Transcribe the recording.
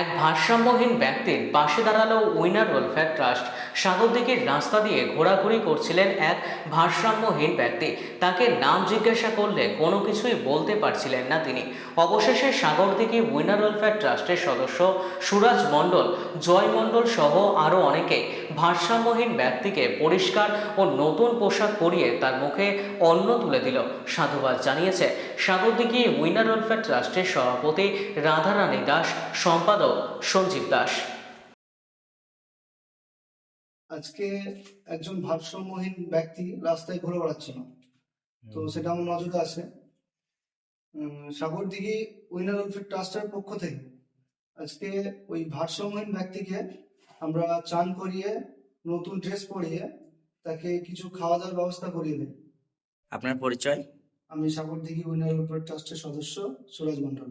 এক ভারসাম্যহীন ব্যক্তির পাশে দাঁড়াল উইনার ওয়েলফেয়ার ট্রাস্ট সাগরদিঘির রাস্তা দিয়ে ঘোরাঘুরি করছিলেন এক ভারসাম্যহীন ব্যক্তি। তাকে নাম জিজ্ঞাসা করলে কোনো কিছুই বলতে পারছিলেন না তিনি। অবশেষে সাগরদিঘি উইনার ওয়েলফেয়ার ট্রাস্টের সদস্য সুরাজ মণ্ডল, জয় মণ্ডল সহ আরও অনেকে ভারসাম্যহীন ব্যক্তিকে পরিষ্কার ও নতুন পোশাক পরিয়ে তার মুখে অন্ন তুলে দিল, সাধুবাদ জানিয়েছে। সাগরদিঘি উইনার ওয়েলফেয়ার ট্রাস্টের সভাপতি রাধারানী দাস, সম্পাদক সঞ্জীব দাস। আজকে একজন ভারসাম্যহীন ব্যক্তি রাস্তায় ঘুরে বেড়াচ্ছিল তো সেটা আমার নজরে আসে। উম, সাগরদিঘি উইনার ওয়েলফেয়ার ট্রাস্টের পক্ষ থেকে আজকে ওই ভারসাম্যহীন ব্যক্তিকে আমরা চান করিয়ে নতুন ড্রেস পরিয়ে তাকে কিছু খাওয়া দাওয়ার ব্যবস্থা করিয়ে দিই। আপনার পরিচয়? আমি সাগরদিঘি উইনার ওয়েলফেয়ার ট্রাস্টের সদস্য Suraj Mandal